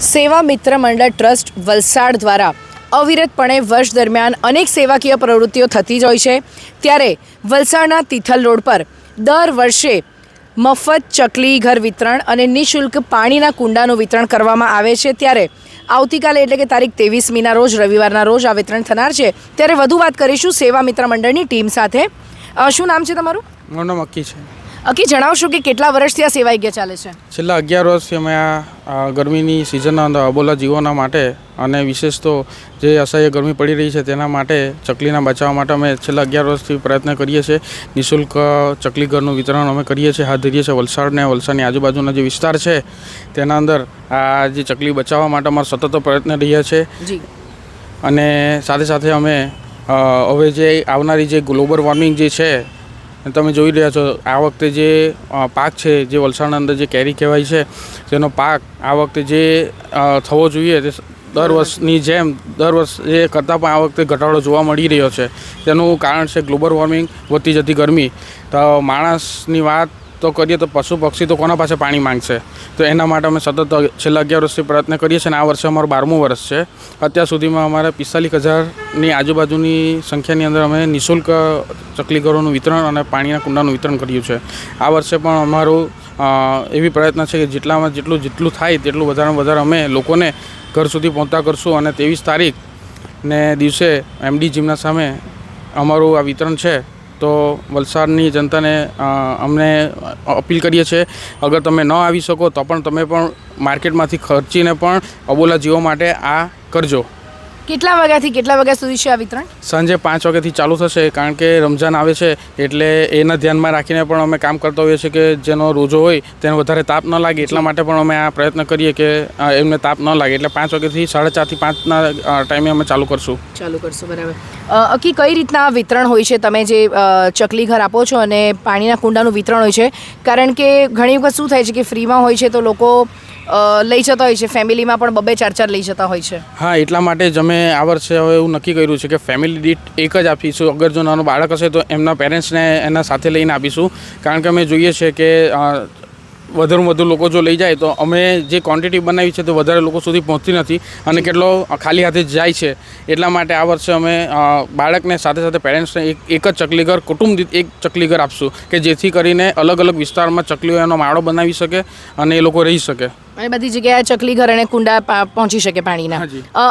સેવા મિત્ર મંડળ ટ્રસ્ટ વલસાડ દ્વારા અવિરતપણે વર્ષ દરમિયાન અનેક સેવાકીય પ્રવૃત્તિઓ થતી જ હોય છે. ત્યારે વલસાડના તિથલ રોડ પર દર વર્ષે મફત ચકલી ઘર વિતરણ અને નિઃશુલ્ક પાણીના કુંડાનું વિતરણ કરવામાં આવે છે. ત્યારે આવતીકાલે એટલે કે તારીખ તેવીસમીના રોજ રવિવારના રોજ આ વિતરણ થનાર છે. ત્યારે વધુ વાત કરીશું સેવા મિત્ર મંડળની ટીમ સાથે. શું નામ છે તમારું? મારું નામ અક્કી છે. અકી જણાવશો કે કેટલા વર્ષથી આ સેવા યજ્ઞ ચાલે છે? છેલ્લા અગિયાર વર્ષથી અમે આ આ ગરમીની સિઝનના અંદર અબોલા જીવોના માટે અને વિશેષ તો જે અસહ્ય ગરમી પડી રહી છે તેના માટે ચકલીના બચાવવા માટે અમે છેલ્લા અગિયાર વર્ષથી પ્રયત્ન કરીએ છીએ. નિઃશુલ્ક ચકલી ઘરનું વિતરણ અમે કરીએ છીએ. હાથ ધરીએ છીએ વલસાડ ને વલસાડની આજુબાજુના જે વિસ્તાર છે તેના અંદર આ જે ચકલી બચાવવા માટે અમારો સતત પ્રયત્ન રહ્યા છે. અને સાથે સાથે અમે હવે જે આવનારી જે ગ્લોબલ વોર્મિંગ જે છે તમે જોઈ રહ્યા છો, આ વખતે જે પાક છે, જે વલસાડના અંદર જે કેરી કહેવાય છે તેનો પાક આ વખતે જે થવો જોઈએ તે દર વર્ષની જેમ, દર વર્ષ એ કરતાં પણ આ વખતે ઘટાડો જોવા મળી રહ્યો છે. તેનું કારણ છે ગ્લોબલ વોર્મિંગ વધતી જતી ગરમી. તો માણસની વાત તો કરીએ તો પશુ પક્ષી તો કોના પાસે પાણી માંગશે? તો એના માટે અમે સતત છેલ્લા અગિયાર વર્ષથી પ્રયત્ન કરીએ છીએ અને આ વર્ષે અમારું બારમું વર્ષ છે. અત્યાર સુધીમાં અમારે પિસ્તાલીસ હજારની આજુબાજુની સંખ્યાની અંદર અમે નિઃશુલ્ક ચકલી ઘરોનું વિતરણ અને પાણીના કુંડાનું વિતરણ કર્યું છે. આ વર્ષે પણ અમારું એવી પ્રયત્ન છે કે જેટલામાં જેટલું જેટલું થાય તેટલું વધારે વધારે અમે લોકોને ઘર સુધી પહોંચતા કરશું અને ત્રેવીસ તારીખ ને દિવસે એમડી જીમના સામે અમારું આ વિતરણ છે. તો વલસાડની જનતાને અમને અપીલ કરીએ છીએ, અગર તમે ન આવી શકો તો પણ તમે પણ માર્કેટમાંથી ખર્ચીને પણ અબોલા જીવો માટે આ કરજો. કેટલા વાગ્યાથી કેટલા વાગ્યા સુધી છે આ વિતરણ? સાંજે પાંચ વાગ્યાથી ચાલુ થશે કારણ કે રમઝાન આવે છે એટલે એના ધ્યાનમાં રાખીને પણ અમે કામ કરતા હોઈએ છીએ કે જેનો રોજો હોય તેને વધારે તાપ ન લાગે એટલા માટે પણ અમે આ પ્રયત્ન કરીએ કે એમને તાપ ન લાગે એટલે પાંચ વાગ્યાથી સાડા ચારથી પાંચના ટાઈમે અમે ચાલુ કરશું. ચાલુ કરશું બરાબર. અકી કઈ રીતના વિતરણ હોય છે? તમે જે ચકલી ઘર આપો છો અને પાણીના કુંડાનું વિતરણ હોય છે કારણ કે ઘણી વખત શું થાય છે કે ફ્રીમાં હોય છે તો લોકો લઈ જતા હોય છે. ફેમિલીમાં પણ બબે ચાર ચાર લઈ જતા હોય છે. હા, એટલા માટે જ અમે આ વર્ષે હવે એવું નક્કી કર્યું છે કે ફેમિલી દીઠ એક જ આપીશું. અગર જો નાનો બાળક હશે તો એમના પેરેન્ટ્સને એના સાથે લઈને આપીશું. કારણ કે અમે જોઈએ છે કે વધુમાં વધુ લોકો જો લઈ જાય તો અમે જે ક્વોન્ટિટી બનાવી છે તે વધારે લોકો સુધી પહોંચતી નથી અને કેટલો ખાલી હાથે જાય છે. એટલા માટે આ વર્ષે અમે બાળકને સાથે સાથે પેરેન્ટ્સને એક એક જ ચકલીઘર, કુટુંબ દીઠ એક ચકલીઘર આપશું કે જેથી કરીને અલગ અલગ વિસ્તારમાં ચકલીઓ એનો માળો બનાવી શકે અને એ લોકો રહી શકે. અને બધી જગ્યાએ ચકલી ઘર અને કુંડા પહોંચી શકે પાણીના.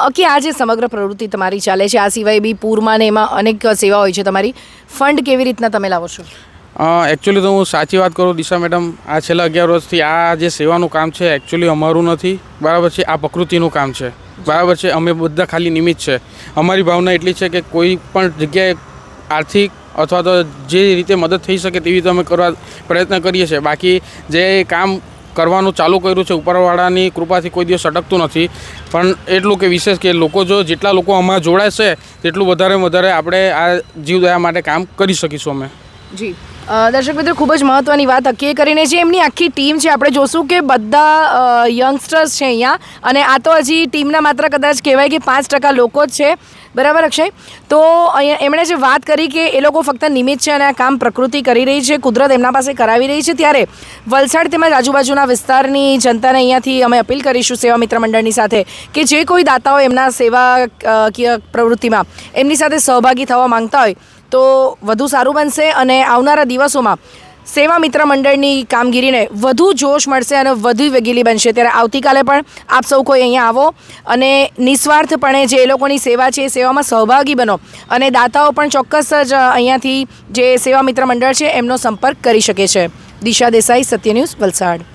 અકી આ જે સમગ્ર પ્રવૃત્તિ તમારી ચાલે છે આ સિવાય બી પૂરમાં ને એમાં અનેક સેવા હોય છે તમારી ફંડ કેવી રીતના તમે લાવો છો? એકચ્યુઅલી તો હું સાચી વાત કરું દિશા મેડમ આ છેલ્લા અગિયાર વર્ષથી આ જે સેવાનું કામ છે એકચ્યુઅલી અમારું નથી બરાબર છે આ પ્રકૃતિનું કામ છે. બરાબર છે અમે બધા ખાલી નિમિત્ત છે. અમારી ભાવના એટલી છે કે કોઈ પણ જગ્યાએ આર્થિક અથવા તો જે રીતે મદદ થઈ શકે તેવી રીતે અમે કરવા પ્રયત્ન કરીએ છીએ. બાકી જે કામ કરવાનું ચાલુ કર્યું છે. ઉપરવાળાની કૃપાથી કોઈ દિવસ અટકતું નથી. પણ એટલું કે વિશેષ કે લોકો જો જેટલા લોકો આમાં જોડાશે તેટલું વધારે વધારે આપણે આ જીવદયા માટે કામ કરી શકીશું અમે. જી. દર્શક મિત્રો, ખૂબ જ મહત્વની વાત હકીએ કરીને છે એમની આખી ટીમ છે, આપણે જોશું કે બધા યંગસ્ટર્સ છે અહીંયા. અને આ તો હજી ટીમના માત્ર કદાચ કહેવાય કે પાંચ ટકા લોકો જ છે. બરાબર અક્ષય? તો અહીંયા એમણે જે વાત કરી કે એ લોકો ફક્ત નિમિત્ત છે અને આ કામ પ્રકૃતિ કરી રહી છે, કુદરત એમના પાસે કરાવી રહી છે, ત્યારે વલસાડ તેમજ આજુબાજુના વિસ્તારની જનતાને અહીંયાથી અમે અપીલ કરીશું સેવા મિત્ર મંડળની સાથે કે જે કોઈ દાતાઓ એમના સેવાકીય પ્રવૃત્તિમાં એમની સાથે સહભાગી થવા માંગતા હોય તો વધુ સારું બનશે અને આવનારા દિવસોમાં સેવા મિત્ર મંડળની કામગીરીને વધુ જોશ મળશે અને વધુ વેગીલી બનશે. ત્યારે આવતીકાલે પણ આપ સૌ કોઈ અહીંયા આવો અને નિસ્વાર્થપણે જે એ લોકોની સેવા છે એ સેવામાં સહભાગી બનો અને દાતાઓ પણ ચોક્કસ જ અહીંયાથી જે સેવા મિત્ર મંડળ છે એમનો સંપર્ક કરી શકે છે. દિશા દેસાઈ સત્ય ન્યૂઝ વલસાડ.